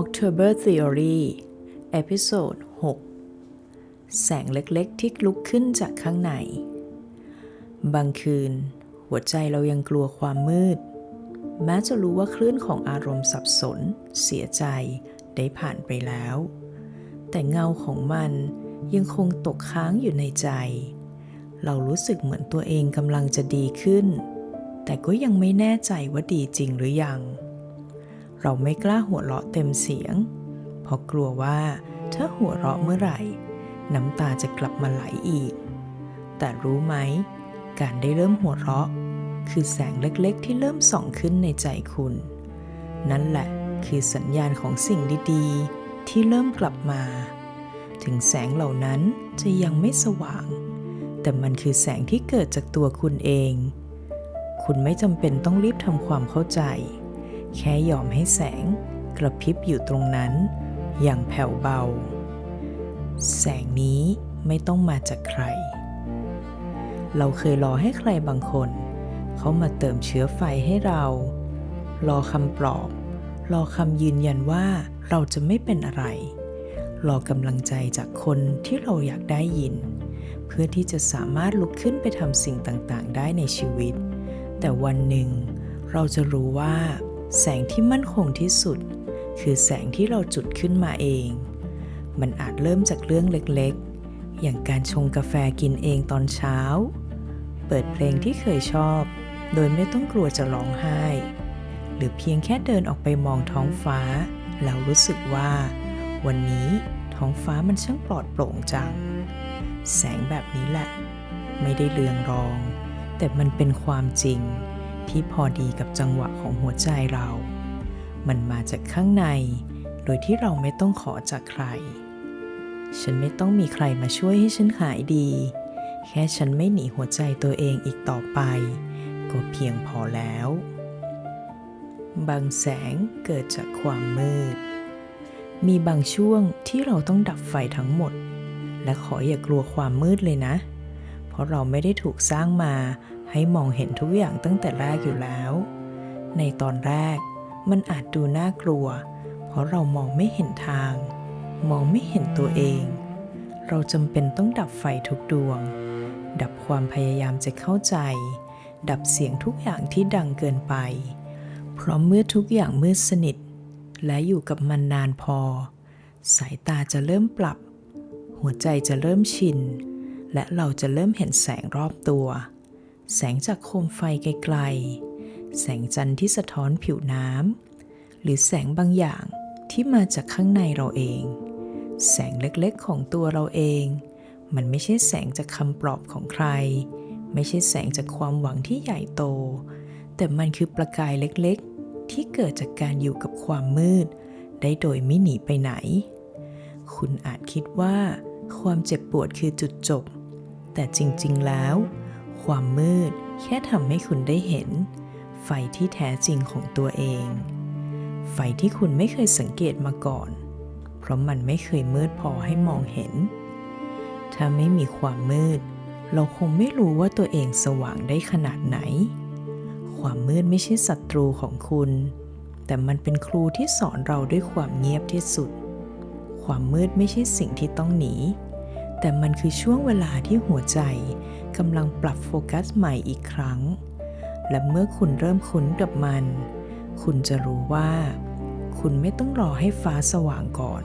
October Theory เอพิโซด6แสงเล็กๆ ที่ลุกขึ้นจากข้างใน บางคืน หัวใจเรายังกลัวความมืด แม้จะรู้ว่าคลื่นของอารมณ์สับสน เสียใจได้ผ่านไปแล้ว แต่เงาของมันยังคงตกค้างอยู่ในใจ เรารู้สึกเหมือนตัวเองกำลังจะดีขึ้น แต่ก็ยังไม่แน่ใจว่าดีจริงหรือยัง เราไม่กล้าหัวเราะเต็มเสียง เพราะกลัวว่าถ้าหัวเราะเมื่อไหร่ น้ำตาจะกลับมาไหลอีก แต่รู้ไหม การได้เริ่มหัวเราะ คือแสงเล็กๆ ที่เริ่มส่องขึ้นในใจคุณ นั่นแหละคือสัญญาณของสิ่งดีๆ ที่เริ่มกลับมา ถึงแสงเหล่านั้นจะยังไม่สว่าง แต่มันคือแสงที่เกิดจากตัวคุณเอง คุณไม่จำเป็นต้องรีบทำความเข้าใจ แค่ยอมให้แสงกระพริบอยู่ตรงนั้น อย่างแผ่วเบา แสงนี้ไม่ต้องมาจากใคร เราเคยรอให้ใครบางคน เขามาเติมเชื้อไฟให้เรา รอคำปลอบ รอคำยืนยันว่าเราจะไม่เป็นอะไร รอกำลังใจจากคนที่เราอยากได้ยิน เพื่อที่จะสามารถลุกขึ้นไปทำสิ่งต่างๆ ได้ในชีวิต แต่วันหนึ่งเราจะรู้ว่า แสงที่มั่นคงที่สุด คือแสงที่เราจุดขึ้นมาเอง มันอาจเริ่มจากเรื่องเล็กๆ อย่างการชงกาแฟกินเองตอนเช้า เปิดเพลงที่เคยชอบ โดยไม่ต้องกลัวจะร้องไห้ หรือเพียงแค่เดินออกไปมองท้องฟ้า แล้วรู้สึกว่า วันนี้ท้องฟ้ามันช่างปลอดโปร่งจัง แสงแบบนี้แหละ ไม่ได้เลืองรอง แต่มันเป็นความจริง ที่พอดีกับจังหวะของหัวใจเรา มันมาจากข้างใน โดยที่เราไม่ต้องขอจากใคร ฉันไม่ต้องมีใครมาช่วยให้ฉันหายดี แค่ฉันไม่หนีหัวใจตัวเองอีกต่อไป ก็เพียงพอแล้ว บางแสงเกิดจากความมืด มีบางช่วงที่เราต้องดับไฟทั้งหมด และขออย่ากลัวความมืดเลยนะ เพราะเราไม่ได้ถูกสร้างมา ให้มองเห็นทุกอย่างตั้งแต่แรกอยู่แล้ว ในตอนแรกมันอาจดูน่ากลัว เพราะเรามองไม่เห็นทาง มองไม่เห็นตัวเอง เราจำเป็นต้องดับไฟทุกดวง ดับความพยายามจะเข้าใจ ดับเสียงทุกอย่างที่ดังเกินไป เพราะเมื่อทุกอย่างมืดสนิท และอยู่กับมันนานพอ สายตาจะเริ่มปรับ หัวใจจะเริ่มชิน และเราจะเริ่มเห็นแสงรอบตัว แสงจากโคมไฟไกลๆ แสงจันทร์ที่สะท้อนผิวน้ำ หรือแสงบางอย่างที่มาจากข้างในเราเอง แสงเล็กๆของตัวเราเอง มันไม่ใช่แสงจากคำปลอบของใคร ไม่ใช่แสงจากความหวังที่ใหญ่โต แต่มันคือประกายเล็กๆ ที่เกิดจากการอยู่กับความมืด ได้โดยไม่หนีไปไหน คุณอาจคิดว่า ความเจ็บปวดคือจุดจบ แต่จริงๆแล้ว ความมืด แค่ทำให้คุณได้เห็น ไฟที่แท้จริงของตัวเอง ไฟที่คุณไม่เคยสังเกตมาก่อน เพราะมันไม่เคยมืดพอให้มองเห็น ถ้าไม่มีความมืด เราคงไม่รู้ว่าตัวเองสว่างได้ขนาดไหน ความมืดไม่ใช่ศัตรูของคุณ แต่มันเป็นครูที่สอนเราด้วยความเงียบที่สุด ความมืดไม่ใช่สิ่งที่ต้องหนี แต่มันคือช่วงเวลาที่หัวใจกำลังปรับโฟกัสใหม่อีกครั้ง และเมื่อคุณเริ่มคุ้นกับมัน คุณจะรู้ว่า คุณไม่ต้องรอให้ฟ้าสว่างก่อน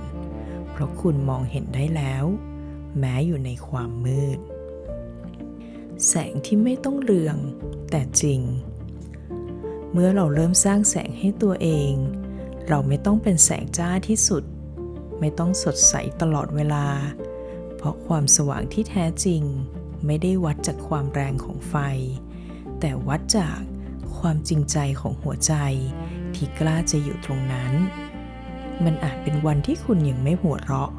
เพราะคุณมองเห็นได้แล้ว แม้อยู่ในความมืด แสงที่ไม่ต้องเรือง แต่จริง เมื่อเราเริ่มสร้างแสงให้ตัวเอง เราไม่ต้องเป็นแสงจ้าที่สุด ไม่ต้องสดใสตลอดเวลา เพราะความสว่างที่แท้จริง ไม่ได้วัดจากความแรงของไฟ แต่วัดจากความจริงใจของหัวใจ ที่กล้าจะอยู่ตรงนั้น มันอาจเป็นวันที่คุณยังไม่หัวเราะ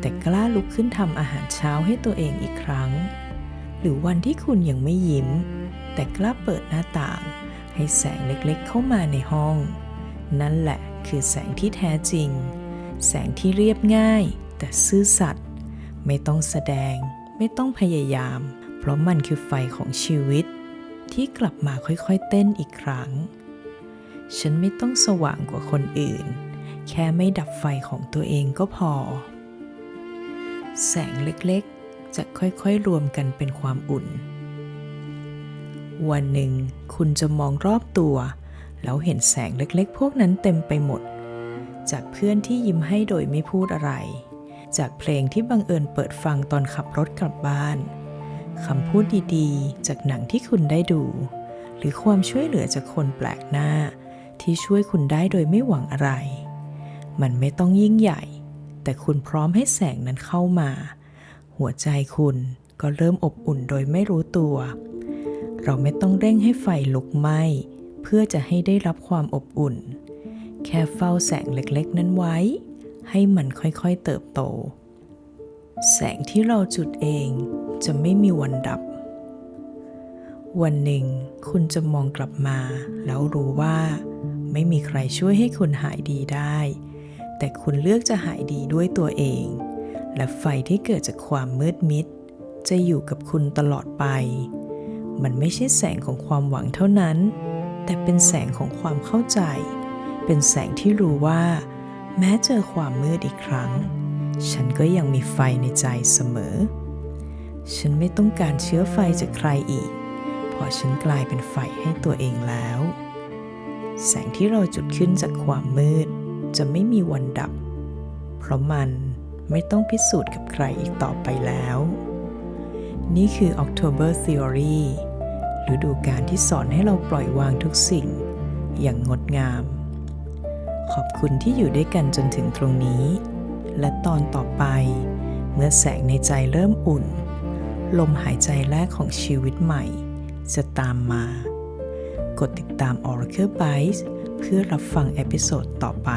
แต่กล้าลุกขึ้นทำอาหารเช้าให้ตัวเองอีกครั้ง หรือวันที่คุณยังไม่ยิ้ม แต่กล้าเปิดหน้าต่าง ให้แสงเล็กๆเข้ามาในห้อง นั่นแหละคือแสงที่แท้จริง แสงที่เรียบง่าย แต่ซื่อสัตย์ ไม่ต้องแสดง ไม่ต้องพยายาม เพราะมันคือไฟของชีวิต ที่กลับมาค่อยๆเต้นอีกครั้ง ฉันไม่ต้องสว่างกว่าคนอื่น แค่ไม่ดับไฟของตัวเองก็พอ แสงเล็กๆ จะค่อยๆรวมกันเป็นความอุ่น วันหนึ่งคุณจะมองรอบตัว แล้วเห็นแสงเล็กๆ พวกนั้นเต็มไปหมด จากเพื่อนที่ยิ้มให้โดยไม่พูดอะไร จากเพลงที่บังเอิญเปิดฟังตอนขับรถกลับบ้านคำพูดดีๆ จากหนังที่คุณได้ดู หรือความช่วยเหลือจากคนแปลกหน้า ที่ช่วยคุณได้โดยไม่หวังอะไร มันไม่ต้องยิ่งใหญ่ แต่คุณพร้อมให้แสงนั้นเข้ามา หัวใจคุณก็เริ่มอบอุ่นโดยไม่รู้ตัว เราไม่ต้องเร่งให้ไฟลุกไหม้เพื่อจะให้ได้รับความอบอุ่น แค่เฝ้าแสงเล็กๆ นั้นไว้ ให้มันค่อยๆเติบโต แสงที่เราจุดเองจะไม่มีวันดับ วันหนึ่งคุณจะมองกลับมา แล้วรู้ว่า ไม่มีใครช่วยให้คุณหายดีได้ แต่คุณเลือกจะหายดีด้วยตัวเอง และไฟที่เกิดจากความมืดมิด จะอยู่กับคุณตลอดไป มันไม่ใช่แสงของความหวังเท่านั้น แต่เป็นแสงของความเข้าใจ เป็นแสงที่รู้ว่า แม้เจอความมืดอีกครั้ง ฉันก็ยังมีไฟในใจเสมอ ฉันไม่ต้องการเชื้อไฟจากใครอีก เพราะฉันกลายเป็นไฟให้ตัวเองแล้ว แสงที่เราจุดขึ้นจากความมืด จะไม่มีวันดับ เพราะมันไม่ต้องพิสูจน์กับใครอีกต่อไปแล้ว นี่คือ October Theory ฤดูการที่สอนให้เราปล่อยวางทุกสิ่ง อย่างงดงาม ขอบคุณที่อยู่ด้วยกันจนถึงตรงนี้ และตอนต่อไป เมื่อแสงในใจเริ่มอุ่น ลมหายใจแรกของชีวิตใหม่ จะตามมา กดติดตาม Oracle Bytes เพื่อรับฟังเอพิโซดต่อไป